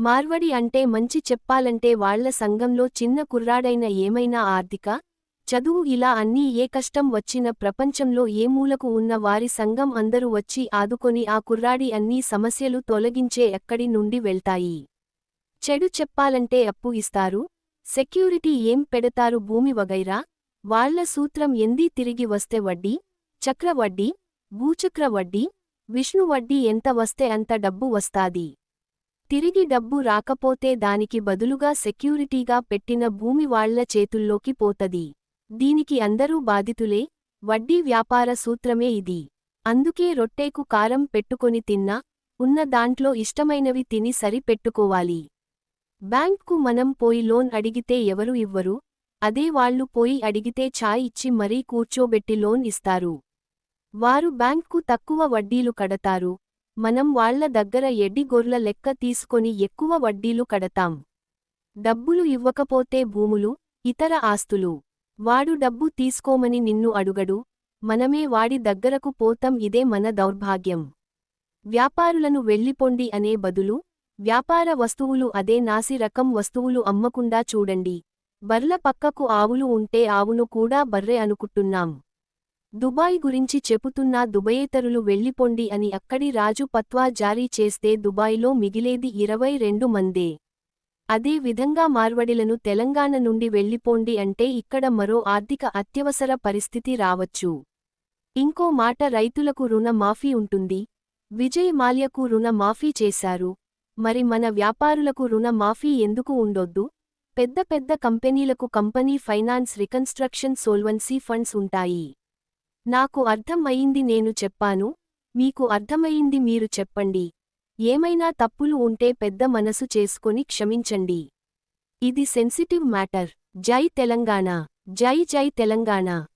మార్వడి అంటే మంచి చెప్పాలంటే వాళ్ళ సంఘంలో చిన్న కుర్రాడైన ఏమైనా ఆర్థిక? చదువు ఇలా అన్నీ ఏ కష్టం వచ్చిన ప్రపంచంలో ఏ మూలకు ఉన్న వారి సంఘం అందరూ వచ్చి ఆదుకొని ఆ కుర్రాడి అన్నీ సమస్యలు తొలగించే ఎక్కడి నుండి వెళ్తాయి? చెడు చెప్పాలంటే అప్పు ఇస్తారు? సెక్యూరిటీ ఏం పెడతారు? భూమి వగైరా? వాళ్ళ సూత్రం ఎందీ తిరిగి వస్తే వడ్డీ? చక్ర వడ్డీ భూచక్ర వడ్డీ విష్ణు వడ్డీ ఎంత వస్తే అంత డబ్బు వస్తాది? తిరిగి డబ్బు రాకపోతే దానికి బదులుగా సెక్యూరిటీగా పెట్టిన భూమి వాళ్ళ చేతుల్లోకి పోతది. దీనికి అందరూ బాధితులే వడ్డీ వ్యాపార సూత్రమే ఇది. అందుకే రొట్టెకు కారం పెట్టుకొని తిన్నా ఉన్న దాంట్లో ఇష్టమైనవి తిని సరి పెట్టుకోవాలి బ్యాంక్కు మనం పోయి లోన్ అడిగితే ఎవరు ఇవ్వరు? అదే వాళ్ళు పోయి అడిగితే ఛాయ్ ఇచ్చి మరీ కూర్చోబెట్టి లోన్ ఇస్తారు. వారు బ్యాంక్కు తక్కువ వడ్డీలు కడతారు. మనం వాళ్ళ దగ్గర ఎడ్డి గొర్ల లెక్క తీసుకొని ఎక్కువ వడ్డీలు కడతాం. డబ్బులు ఇవ్వకపోతే భూములు ఇతర ఆస్తులు. వాడు డబ్బు తీసుకోమని నిన్ను అడుగడు. మనమే వాడి దగ్గరకు పోతం ఇదే మన దౌర్భాగ్యం. వ్యాపారులను వెళ్ళిపొండి అనే బదులు వ్యాపార వస్తువులు అదే నాసి రకం వస్తువులు అమ్మకుండా చూడండి. బర్ల పక్కకు ఆవులు ఉంటే ఆవును కూడా బర్రె అనుకుంటున్నాం. దుబాయ్ గురించి చెపుతున్నా దుబయేతరులు వెళ్ళిపొండి అని అక్కడి రాజు పత్వా జారీ చేస్తే దుబాయ్లో మిగిలేది ఇరవై రెండు మందే. అదే విధంగా మార్వడిలను తెలంగాణ నుండి వెళ్ళిపోండి అంటే ఇక్కడ మరో ఆర్థిక అత్యవసర పరిస్థితి రావచ్చు. ఇంకో మాట రైతులకు రుణ మాఫీ ఉంటుంది. విజయ్ మాల్యకు రుణ మాఫీ చేశారు. మరి మన వ్యాపారులకు రుణ మాఫీ ఎందుకు ఉండొద్దు? పెద్ద పెద్ద కంపెనీలకు company finance reconstruction solvency funds ఉంటాయి. నాకు అర్థం అయింది నేను చెప్పాను. మీకు అర్థమయింది మీరు చెప్పండి. ఏమైనా తప్పులు ఉంటే పెద్ద మనసు చేసుకొని క్షమించండి. ఇది సెన్సిటివ్ మ్యాటర్. జై తెలంగాణ. జై జై తెలంగాణ.